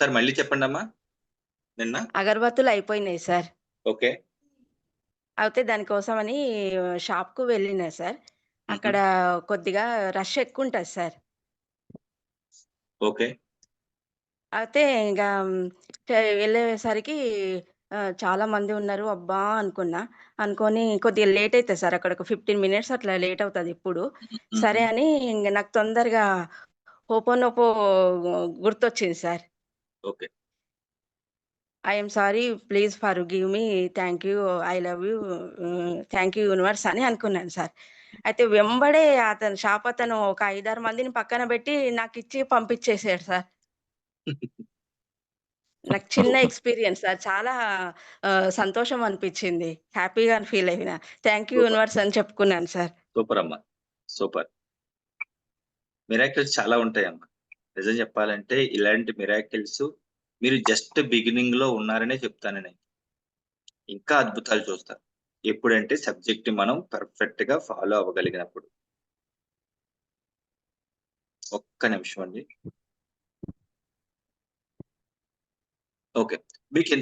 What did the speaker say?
Sir మళ్ళీ చెప్పండమ్మా. నిన్న? అగరబత్తులు అయిపోయినాయి సార్. ఓకే. అయితే దానికోసమని షాప్‌కు వెళ్ళినా సార్. అక్కడ కొద్దిగా రష్ ఎక్కువుంటది సార్. ఓకే. అయితే టే వెళ్ళేసరికి చాలా మంది ఉన్నారు. అబ్బా! అనుకున్నా. అనుకోని కొద్దిగా లేట్ అయితది సార్. అక్కడ ఒక 15 మినిట్స్ అట్లా లేట్ అవుతది ఎప్పుడు. హుహు. సరే అని ఇంగ నాకు తొందరగా హోపోనోపో గుర్తొచ్చింది sir. Okay. I am sorry. Please forgive me. Thank you. I love you. Thank you universe అని అనుకున్నాను సార్. అయితే వెంబడే అతను షాపతను ఒక 5, 6 మందిని పక్కన పెట్టి నాకిచ్చి పంపించేసాడు సార్. నాకు చిన్న సూపర్. Experience sir. చాలా సంతోషం అనిపిచ్చింది. హ్యాపీగా ఫీల్ అయినా. Thank you. యూనివర్స్ అని చెప్పుకున్నాను సార్. సూపర్ అమ్మా. సూపర్. మిరాకిల్స్ చాలా ఉంటాయమ్మా. నిజం చెప్పాలంటే ఇలాంటి మిరాకిల్స్ మీరు జస్ట్ బిగినింగ్లో ఉన్నారనే చెప్తాను నేను. ఇంకా అద్భుతాలు చూస్తారు. ఎప్పుడంటే సబ్జెక్ట్‌ని మనం పర్ఫెక్ట్గా ఫాలో అవ్వగలిగినప్పుడు. ఒక్క నిమిషం అండి. ఓకే. మీకెంత